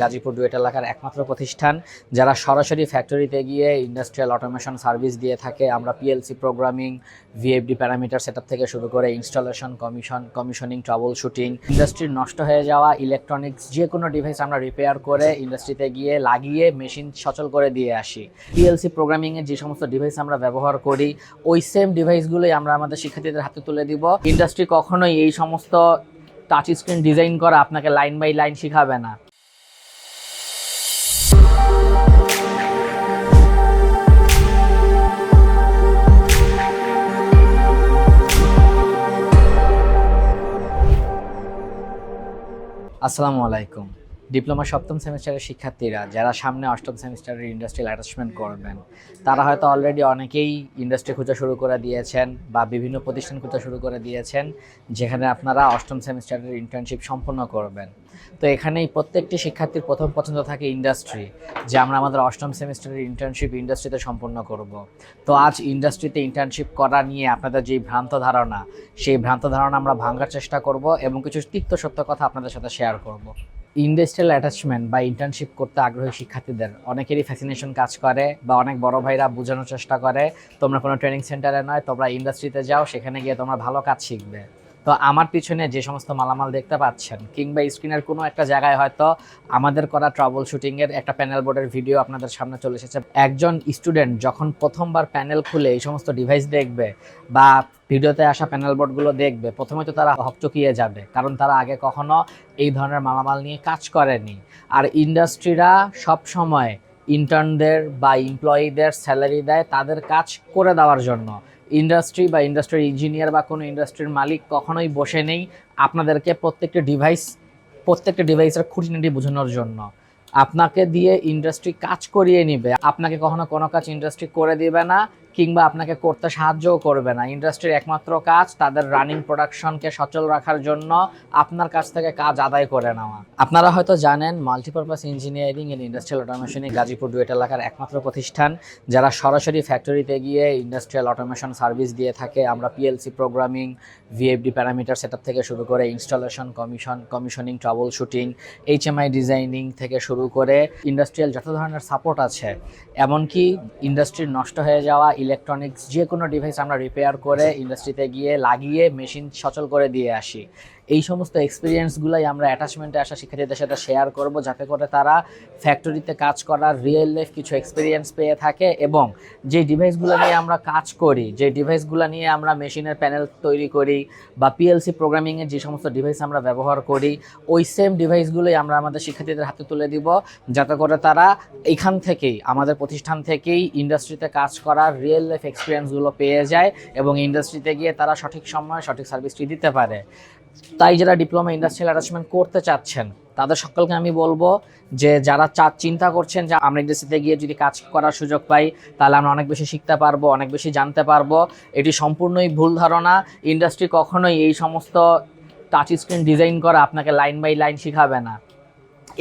Gazipur duet এলাকার একমাত্র প্রতিষ্ঠান, যারা সরাসরি ফ্যাক্টরিতে গিয়ে ইন্ডাস্ট্রিয়াল অটোমেশন সার্ভিস দিয়ে থাকে। আমরা PLC programming VFD parameter setup থেকে শুরু করে installation commission commissioning troubleshooting ইন্ডাস্ট্রির নষ্ট হয়ে যাওয়া ইলেকট্রনিক্স যে কোনো ডিভাইস আমরা রিপেয়ার করে ইন্ডাস্ট্রিতে গিয়ে লাগিয়ে মেশিন সচল করে দিয়ে আসি। পিএলসি প্রোগ্রামিংয়ের যে সমস্ত ডিভাইস আমরা ব্যবহার করি, ওই সেম ডিভাইসগুলোই আমরা আমাদের শিক্ষার্থীদের হাতে তুলে দিব। ইন্ডাস্ট্রি কখনোই এই সমস্ত টাচ স্ক্রিন ডিজাইন করা আপনাকে লাইন বাই লাইন শিখাবে না। আসসালামু আলাইকুম। ডিপ্লোমা সপ্তম সেমিস্টারের শিক্ষার্থীরা, যারা সামনে অষ্টম সেমিস্টারের ইন্ডাস্ট্রিয়াল অ্যাটাচমেন্ট করবেন, তারা হয়তো অলরেডি অনেকেই ইন্ডাস্ট্রি খুঁজে শুরু করে দিয়েছেন বা বিভিন্ন প্রতিষ্ঠান খুঁজে শুরু করে দিয়েছেন, যেখানে আপনারা অষ্টম সেমিস্টারের ইন্টার্নশিপ সম্পন্ন করবেন। তো এখানেই প্রত্যেকটি শিক্ষার্থীর প্রথম পছন্দ থাকে ইন্ডাস্ট্রি যে আমরা আমাদের অষ্টম সেমিস্টারের ইন্টার্নশিপ ইন্ডাস্ট্রিতে সম্পন্ন করব। তো আজ ইন্ডাস্ট্রিতে ইন্টার্নশিপ করা নিয়ে আপনাদের যে ভ্রান্ত ধারণা, সেই ভ্রান্ত ধারণা আমরা ভাঙার চেষ্টা করব এবং কিছু তিক্ত সত্য কথা আপনাদের সাথে শেয়ার করব। ইন্ডাস্ট্রিয়াল অ্যাটাচমেন্ট বা ইন্টার্নশিপ করতে আগ্রহী শিক্ষার্থীদের। অনেকেরই ফ্যাসিনেশন কাজ করে বা অনেক বড় ভাইরা বোঝানোর চেষ্টা করে, তোমরা কোনো ট্রেনিং সেন্টারে নয়, তোমরা ইন্ডাস্ট্রিতে যাও, সেখানে গিয়ে তোমরা ভালো কাজ শিখবে। তো আমার পিছনে যে সমস্ত মালামাল দেখতে পাচ্ছেন, কিংবা স্ক্রিনের কোনো একটা জায়গায় হয়তো আমাদের করা ট্রাবল শুটিংয়ের একটা প্যানেল বোর্ডের ভিডিও আপনাদের সামনে চলে এসেছে। একজন স্টুডেন্ট যখন প্রথমবার প্যানেল খুলে এই সমস্ত ডিভাইস দেখবে বা ভিডিওতে আসা প্যানেল বোর্ডগুলো দেখবে, প্রথমে তো তারা হকচকিয়ে যাবে, কারণ তারা আগে কখনো এই ধরনের মালামাল নিয়ে কাজ করেনি। আর ইন্ডাস্ট্রিরা সব সময় ইন্টার্নদের বা এমপ্লয়ীদের স্যালারি দেয় তাদের কাজ করে দেওয়ার জন্য। ইন্ডাস্ট্রি বা ইন্ডাস্ট্রির ইঞ্জিনিয়ার বা কোনো ইন্ডাস্ট্রির মালিক কখনোই বসে নেই আপনাদেরকে প্রত্যেকটা ডিভাইস প্রত্যেকটা ডিভাইসের খুঁটিনাটি বোঝানোর জন্য। আপনাকে দিয়ে ইন্ডাস্ট্রি কাজ করিয়ে নিবে। আপনাকে কখনো কোনো কাজ ইন্ডাস্ট্রি করে দিবে না। কিংবা আপনাকে করতে সাহায্যও করবে না। ইন্ডাস্ট্রির একমাত্র কাজ তাদের রানিং প্রোডাকশনকে সচল রাখার জন্য আপনার কাছ থেকে কাজ আদায় করে নেওয়া। আপনারা হয়তো জানেন মাল্টিপারপাস ইঞ্জিনিয়ারিং এন্ড ইন্ডাস্ট্রিয়াল অটোমেশনে গাজীপুর ডুয়েট এলাকার একমাত্র প্রতিষ্ঠান, যারা সরাসরি ফ্যাক্টরিতে গিয়ে ইন্ডাস্ট্রিয়াল অটোমেশন সার্ভিস দিয়ে থাকে। আমরা PLC programming VFD parameter setup থেকে শুরু করে installation commission commissioning troubleshooting HMI designing থেকে শুরু করে ইন্ডাস্ট্রিয়াল যত ধরনের সাপোর্ট আছে, এমনকি ইন্ডাস্ট্রির নষ্ট হয়ে যাওয়া ইলেকট্রনিক্স যে কোনো ডিভাইস আমরা রিপেয়ার করে ইন্ডাস্ট্রিতে গিয়ে লাগিয়ে মেশিন সচল করে দিয়ে আসি। এই সমস্ত এক্সপিরিয়েন্সগুলোই আমরা অ্যাটাচমেন্টে আসা শিক্ষার্থীদের সাথে শেয়ার করব, যাতে করে তারা ফ্যাক্টরিতে কাজ করার রিয়েল লাইফ কিছু এক্সপিরিয়েন্স পেয়ে থাকে এবং যে ডিভাইসগুলো নিয়ে আমরা কাজ করি, যে ডিভাইসগুলো নিয়ে আমরা মেশিনের প্যানেল তৈরি করি বা পিএলসি প্রোগ্রামিংয়ের যে সমস্ত ডিভাইস আমরা ব্যবহার করি, ওই সেম ডিভাইসগুলোই আমরা আমাদের শিক্ষার্থীদের হাতে তুলে দিব, যাতে করে তারা এখান থেকেই, আমাদের প্রতিষ্ঠান থেকেই ইন্ডাস্ট্রিতে কাজ করার রিয়েল লাইফ এক্সপিরিয়েন্সগুলো পেয়ে যায় এবং ইন্ডাস্ট্রিতে গিয়ে তারা সঠিক সময়ে সঠিক সার্ভিসটি দিতে পারে। তাই যারা ডিপ্লোমা ইন্ডাস্ট্রিয়াল অ্যাটাচমেন্ট করতে চাচ্ছেন, তাদের সকলকে আমি বলব যে যারা চা, চিন্তা করছেন যে আমরা ইন্ডাস্ট্রিতে গিয়ে যদি কাজ করার সুযোগ পাই, তাহলে আমরা অনেক বেশি শিখতে পারব, অনেক বেশি জানতে পারব। এটি সম্পূর্ণই ভুল ধারণা। ইন্ডাস্ট্রি কখনোই এই সমস্ত টাচ স্ক্রিন ডিজাইন করা আপনাকে লাইন বাই লাইন শিখাবে না।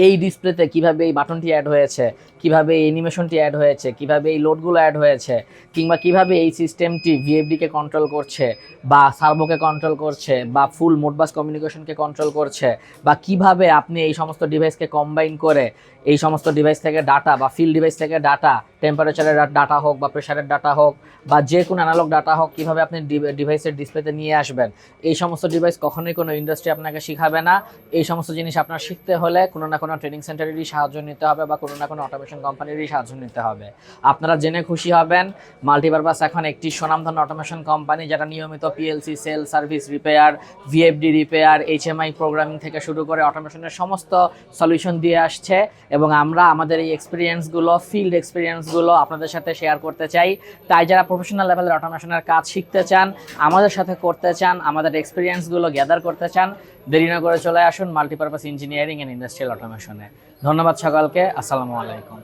এই ডিসপ্লেতে কীভাবে এই বাটনটি অ্যাড হয়েছে, কীভাবে এই অ্যানিমেশনটি অ্যাড হয়েছে, কীভাবে এই লোডগুলো অ্যাড হয়েছে, কিংবা কীভাবে এই সিস্টেমটি ভিএফডিকে কন্ট্রোল করছে, বা সার্ভোকে কন্ট্রোল করছে, বা ফুল মোডবাস কমিউনিকেশনকে কন্ট্রোল করছে, বা কীভাবে আপনি এই সমস্ত ডিভাইসকে কম্বাইন করে, এই সমস্ত ডিভাইস থেকে ডাটা বা ফিল্ড ডিভাইস থেকে ডাটা টেম্পারেচারের ডাটা হোক বা প্রেশারের ডাটা হোক বা যে কোনো অ্যানালগ ডাটা হোক, কীভাবে আপনি ডিভাইসের ডিসপ্লেতে নিয়ে আসবেন, এই সমস্ত ডিভাইস কখনোই কোনো ইন্ডাস্ট্রি আপনাকে শিখাবে না। এই সমস্ত জিনিস আপনার শিখতে হলে কোনো না কোনো ট্রেনিং সেন্টারেরই সাহায্য নিতে হবে বা কোনো না কোনো অটোমেশন কোম্পানিরই সাহায্য নিতে হবে। আপনারা জেনে খুশি হবেন মাল্টিপারপাস এখন একটি সুনামধন্য অটোমেশন কোম্পানি যারা নিয়মিত PLC sale service repair VFD repair HMI programming থেকে শুরু করে অটোমেশনের সমস্ত সলিউশন দিয়ে আসছে। এবং আমরা আমাদের এই এক্সপিরিয়েন্সগুলো ফিল্ড এক্সপিরিয়েন্সগুলো আপনাদের সাথে শেয়ার করতে চাই। তাই যারা প্রফেশনাল লেভেলের অটোমেশনের কাজ শিখতে চান, আমাদের সাথে করতে চান, আমাদের এক্সপিরিয়েন্সগুলো গ্যাদার করতে চান, দেরি না করে চলে আসুন মাল্টিপারপাস ইঞ্জিনিয়ারিং অ্যান্ড ইন্ডাস্ট্রিয়াল অটোমেশনে ধন্যবাদ সকালকে, আসসালামু আলাইকুম।